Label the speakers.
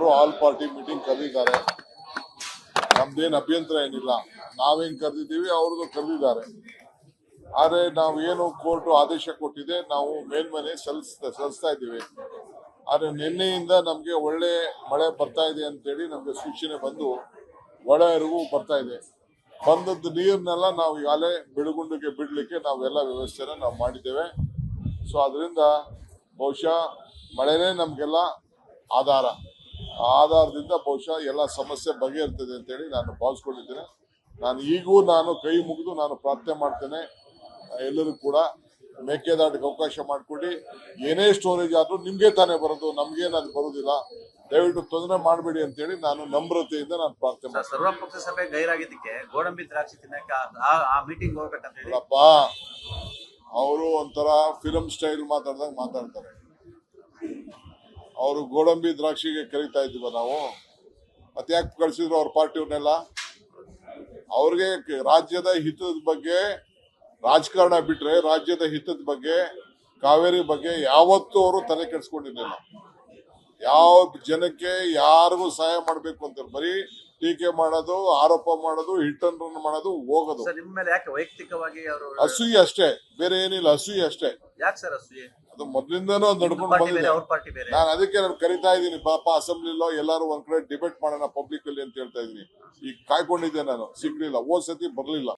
Speaker 1: ಅವರು all party meeting ಕರೆದಿದ್ದಾರೆ ನಮ್ದೇನು ಅಭ್ಯಂತರ ಏನಿಲ್ಲ. ನಾವೇನ್ ಕರೆದಿದ್ದೀವಿ ಅವ್ರದ್ದು ಕರೆದಿದ್ದಾರೆ. ಆದ್ರೆ ನಾವು ಏನು ಕೋರ್ಟ್ ಆದೇಶ ಕೊಟ್ಟಿದೆ, ನಾವು ಮೇಲ್ಮನೆ ಸಲ್ಲಿಸ್ತಾ ಸಲ್ಲಿಸ್ತಾ ಇದ್ದೀವಿ. ಆದ್ರೆ ನಿನ್ನೆಯಿಂದ ನಮಗೆ ಒಳ್ಳೆ ಮಳೆ ಬರ್ತಾ ಇದೆ ಅಂತೇಳಿ ನಮಗೆ ಸೂಚನೆ ಬಂದು ಒಳ ಬರ್ತಾ ಇದೆ. ಬಂದದ್ದು ನೀರನ್ನೆಲ್ಲ ನಾವು ಈಗಾಗಲೇ ಬಿಡುಗುಂಡಿಗೆ ಬಿಡಲಿಕ್ಕೆ ನಾವೆಲ್ಲ ವ್ಯವಸ್ಥೆನ ನಾವು ಮಾಡಿದ್ದೇವೆ. ಸೊ, ಅದರಿಂದ ಬಹುಶಃ ಮಳೆನೇ ನಮಗೆಲ್ಲ ಆಧಾರ. ಆಧಾರದಿಂದ ಬಹುಶಃ ಎಲ್ಲ ಸಮಸ್ಯೆ ಬಗೆಹರ್ತದೆ ಅಂತೇಳಿ ನಾನು ಭಾವಿಸ್ಕೊಂಡಿದ್ದೇನೆ. ನಾನು ಈಗೂ ನಾನು ಕೈ ಮುಗಿದು ನಾನು ಪ್ರಾರ್ಥನೆ ಮಾಡ್ತೇನೆ. ಎಲ್ಲರೂ ಕೂಡ ಮೇಕೆದಾಟಕ್ಕೆ ಅವಕಾಶ ಮಾಡಿಕೊಡಿ. ಏನೇ ಸ್ಟೋರೇಜ್ ಆದರೂ ನಿಮಗೆ ತಾನೇ ಬರೋದು ನಮಗೇನು ಅದು ಬರೋದಿಲ್ಲ. ದಯವಿಟ್ಟು ತೊಂದರೆ ಮಾಡಬೇಡಿ ಅಂತೇಳಿ ನಾನು ನಮ್ರತೆಯಿಂದ ನಾನು ಪ್ರಾರ್ಥನೆ ಮಾಡ್ತೀನಿ.
Speaker 2: ಸರ್ವಪಕ್ಷ ಸಭೆ ಗೈರಾಗಿದ್ದಕ್ಕೆ ಗೋಡಂಬಿ ದ್ರಾಕ್ಷಿ ತಿನ್ನಕ್ಕೆ ಆ- ಮೀಟಿಂಗ್ ಹೋಗ್ಬೇಕಂತ ಹೇಳಿ.
Speaker 1: ಅವರು ಒಂಥರ ಫಿಲಂ ಸ್ಟೈಲ್ ಮಾತಾಡ್ದಂಗೆ ಮಾತಾಡ್ತಾರೆ. ಅವರು ಗೋಡಂಬಿ ದ್ರಾಕ್ಷಿಗೆ ಕರೀತಾ ಇದ್ದೀವ ನಾವು. ಮತ್ತೆ ಯಾಕೆ ಕಳಿಸಿದ್ರು ಅವ್ರ ಪಾರ್ಟಿಯವ್ರನ್ನೆಲ್ಲ? ಅವ್ರಿಗೆ ರಾಜ್ಯದ ಹಿತದ ಬಗ್ಗೆ ರಾಜಕಾರಣ ಬಿಟ್ರೆ ರಾಜ್ಯದ ಹಿತದ ಬಗ್ಗೆ ಕಾವೇರಿ ಬಗ್ಗೆ ಯಾವತ್ತೂ ಅವರು ತಲೆ ಕೆಡಿಸ್ಕೊಂಡಿರ್ಲಿಲ್ಲ. ಯಾವ ಜನಕ್ಕೆ ಯಾರಿಗೂ ಸಹಾಯ ಮಾಡಬೇಕು ಅಂತ ಬರೀ ಟೀಕೆ ಮಾಡೋದು ಆರೋಪ ಮಾಡೋದು ಹಿಟ್ ಅಂಡ್ ರನ್ ಮಾಡೋದು ಹೋಗೋದು.
Speaker 2: ವೈಯಕ್ತಿಕವಾಗಿ
Speaker 1: ಅಸೂಯೆ ಅಷ್ಟೇ ಬೇರೆ ಏನಿಲ್ಲ ಅಸೂಯಿ ಅಷ್ಟೇ.
Speaker 2: ಯಾಕೆ ಸರ್ ಅಸೂಯೆ
Speaker 1: ಅದು ಮೊದ್ಲಿಂದನೂ ನಡ್ಕೊಂಡು
Speaker 2: ಪಾರ್ಟಿ ಬೇರೆ
Speaker 1: ಬಂದಿದೆ.
Speaker 2: ಅವ್ರ ಪಾರ್ಟಿ ಬೇರೆ.
Speaker 1: ನಾನು ಅದಕ್ಕೆ ನಾನು ಕರಿತಾ ಇದ್ದೀನಿ. ಪಾಪ ಅಸೆಂಬ್ಲಿಲೋ ಎಲ್ಲಾರು ಒಂದ್ ಕಡೆ ಡಿಬೇಟ್ ಮಾಡೋಣ ಪಬ್ಲಿಕ್ ಅಲ್ಲಿ ಅಂತ ಹೇಳ್ತಾ ಇದೀನಿ ಈಗ ಕಾಯ್ಕೊಂಡಿದ್ದೆ ನಾನು. ಸಿಗ್ಲಿಲ್ಲ. ಹೋದ್ ಸತಿ ಬರ್ಲಿಲ್ಲ.